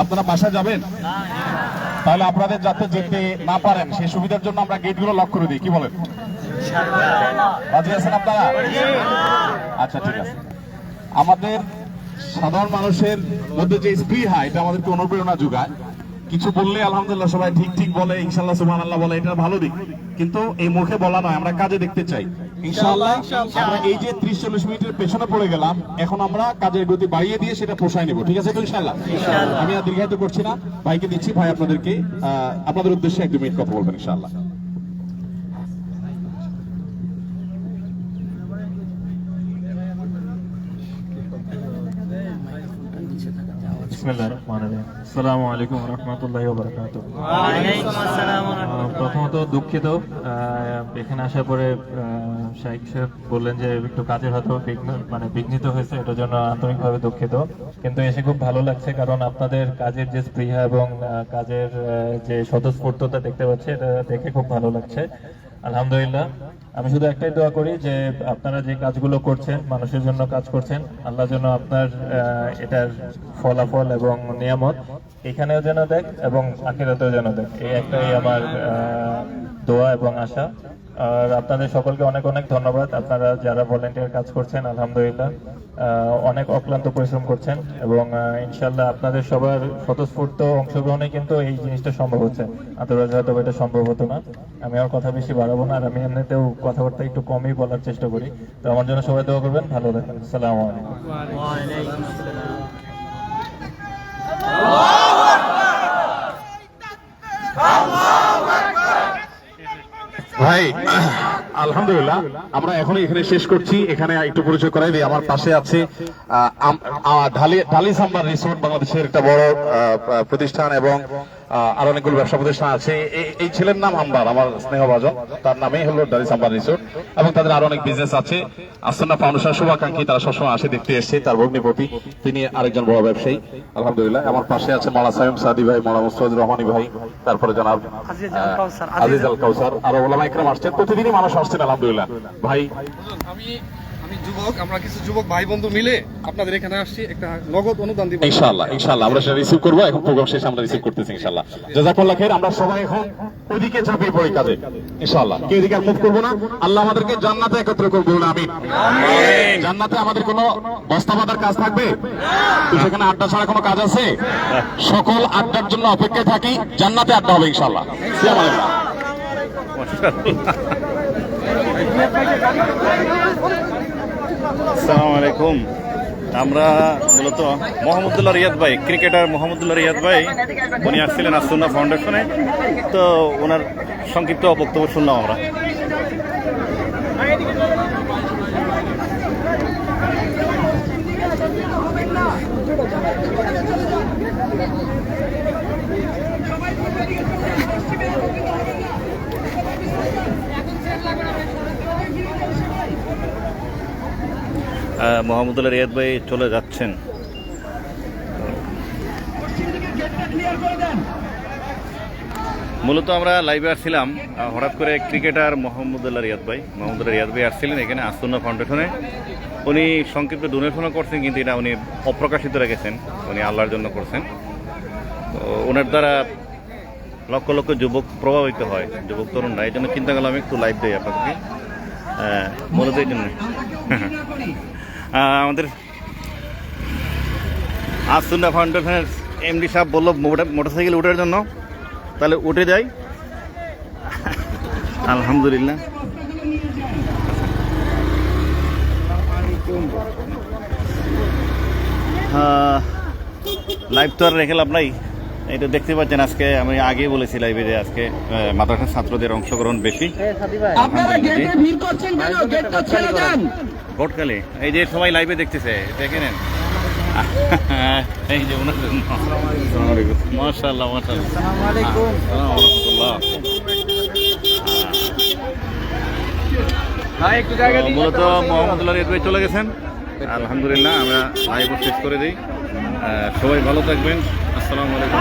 আপনারা বাসায় যাবেন? তাহলে আপনাদের যাতে যেতে না পারেন, সেই সুবিধার জন্য আমরা গেটগুলো লক করে দিই, কি বলেন? আপনারা? আচ্ছা ঠিক আছে। আমাদের সাধারণ মানুষের মধ্যে যে স্পৃহা, এটা আমাদেরকে অনুপ্রেরণা যোগায়। কিছু বললে আলহামদুলিল্লাহ সবাই ঠিক ঠিক বলে ইনশাল্লাহ সুবহান আল্লাহ বলে, এটা ভালো দিক। কিন্তু এই মুখে বলা নয়, আমরা কাজে দেখতে চাই। ইনশাআল্লাহ। আমরা এই যে ত্রিশ চল্লিশ মিনিটের পেছনে পড়ে গেলাম এখন আমরা কাজের গতি বাড়িয়ে দিয়ে সেটা পোষায় নেব ঠিক আছে তো ইনশাআল্লাহ। আমি আর দীর্ঘায়িত করছি না। ভাইকে দিচ্ছি ভাই আপনাদেরকে আহ, আপনাদের উদ্দেশ্যে এক দু মিনিট কথা বলবেন ইনশাআল্লাহ। আসসালামু আলাইকুম রাহমাতুল্লাহি প্রথমত দুঃখিত এখানে আসার পরে শাইখ সাহেব বললেন যে একটু কাজের হয়তো বিঘ্ন- মানে বিঘ্নিত হয়েছে এটার জন্য আন্তরিকভাবে দুঃখিত। কিন্তু এসে খুব ভালো লাগছে কারণ আপনাদের কাজের যে স্পৃহা এবং কাজের যে স্বতঃস্ফূর্ততা দেখতে পাচ্ছি এটা দেখে খুব ভালো লাগছে। আলহামদুলিল্লাহ। আমি শুধু একটাই দোয়া করি যে আপনারা যে কাজগুলো করছেন, মানুষের জন্য কাজ করছেন, আল্লাহ যেন আপনার এটার ফলাফল এবং নিয়ামত এখানেও যেন দেখ এবং আখিরাতেও যেন দেখ। এই একটাই আমার দোয়া এবং আশা। আর আপনাদের সকলকে অনেক অনেক ধন্যবাদ। আপনারা যারা ভলেন্টিয়ার কাজ করছেন, আলহামদুলিল্লাহ অনেক অক্লান্ত পরিশ্রম করছেন এবং ইনশাল্লাহ আপনাদের সবার স্বতঃস্ফূর্ত অংশগ্রহণে কিন্তু এই জিনিসটা সম্ভব হচ্ছে। আদারওয়াইজ হয়তো এটা সম্ভব হতো না। আমি আর কথা বেশি বাড়াবো না, আর আমি এমনিতেও কথাবার্তা একটু কমই বলার চেষ্টা করি। তো আমার জন্য সবাই দোয়া করবেন, ভালো থাকবেন। আসসালামু আলাইকুম। ভাই আলহামদুলিল্লাহ। আমরা এখন এখানে শেষ করছি। এখানে একটু পরিচয় করাই দিই। আমার পাশে আছে ঢালি ঢালি সাম্বার রিসোর্ট বাংলাদেশের একটা বড় প্রতিষ্ঠান এবং আর অনেকগুলো ব্যবসা প্রতিষ্ঠান আছে। এই- ছেলের নাম আম্বার আমার স্নেহভাজন তার নামেই হলো ডালি সাম্বার রিসোর্ট। এবং তাদের আরও অনেক বিজনেস আছে। আসন্না ফাউন্ডেশন শুভাকাঙ্ক্ষী তারা সবসময় আসে দেখতে এসছে তার ভগ্নিপতি তিনি আরেকজন বড় ব্যবসায়ী। আলহামদুলিল্লাহ। আমার পাশে আছে মালা সাইম সাদি ভাই মালা মুস্তাদ রহমানি ভাই। তারপরে জনাব আজিজ আল কাউসার। আরও ওলামা ইকরাম আসছেন। প্রতিদিনই মানুষ আসছেন আলহামদুলিল্লাহ। ভাই আমি আমি যুবক আমরা কিছু যুবক ভাই বন্ধু মিলে আপনাদের এখানে আসছি একটা নগদ অনুদান দিব ইনশাআল্লাহ ইনশাআল্লাহ আমরা সেটা রিসিভ করব। এখন প্রোগ্রাম শেষে আমরা রিসিভ করতেছি ইনশাআল্লাহ। জাজাকুল্লাহ খের আমরা সবাই এখন ওইদিকে ঝাঁপিয়ে পড়ি কাজে। ইনশাআল্লাহ কেউ এদিকে আর মুভ করব না। আল্লাহ আমাদেরকে জান্নাতে একত্র করব বলুন আমিন। জান্নাতে আমাদের কোনো বস্তা বাঁধার কাজ থাকবে? তো সেখানে আড্ডা ছাড়া কোনো কাজ আছে? সকল আড্ডার জন্য অপেক্ষায় থাকি জান্নাতে আড্ডা হবে ইনশাআল্লাহ। আসসালামু আলাইকুম। আসসালামু আলাইকুম। আমরা মূলত মোহাম্মদুল্লাহ রিয়াদ ভাই, ক্রিকেটার মোহাম্মদুল্লাহ রিয়াদ ভাই, উনি আসছিলেন আসুন্না ফাউন্ডেশনে। তো ওনার সংক্ষিপ্ত বক্তব্য শুনলাম আমরা। মোহাম্মদুল্লাহ রিয়াদ ভাই চলে যাচ্ছেন। মূলত আমরা লাইভে আসছিলাম হঠাৎ করে ক্রিকেটার মোহাম্মদুল্লাহ রিয়াদ ভাই মোহাম্মদুল্লাহ রিয়াদ ভাই আসছিলেন এখানে আসুন্না ফাউন্ডেশনে উনি সংক্ষিপ্ত ডোনেশনও করছেন কিন্তু এটা উনি অপ্রকাশিত রেখেছেন উনি আল্লাহর জন্য করছেন। তো ওনার দ্বারা লক্ষ লক্ষ যুবক প্রভাবিত হয় যুবক তরুণরা। এই জন্য চিন্তা করলাম আমি একটু লাইভ দিই আপনাদেরকে। আহ, মূলত এই জন্য আমাদের আসুন্না ফাউন্ডেশনের এমডি সাহেব বলল মোটরসাইকেল উঠার জন্য। তাহলে উঠে যাই। আলহামদুলিল্লাহ। লাইভ তো আর রেখে লাভ নাই। এটা দেখতে পাচ্ছেন আজকে আমি আগেই বলেছি লাইভে যে আজকে মাদ্রাসার ছাত্রদের অংশগ্রহণ বেশি। আপনারা গেটে ভিড় করছেন কেন? গেটটা ছেড়ে দেন ভোটকালে। এই যে সবাই লাইভে দেখতেছে দেখে নেন। এই যে ওনার মাশাল্লাহ মাশাল্লাহ মূলত মোহাম্মদুল্লাহ রেদ চলে গেছেন। আলহামদুলিল্লাহ আমরা লাইভ শেষ করে দিই। সবাই ভালো থাকবেন। আসসালামু আলাইকুম।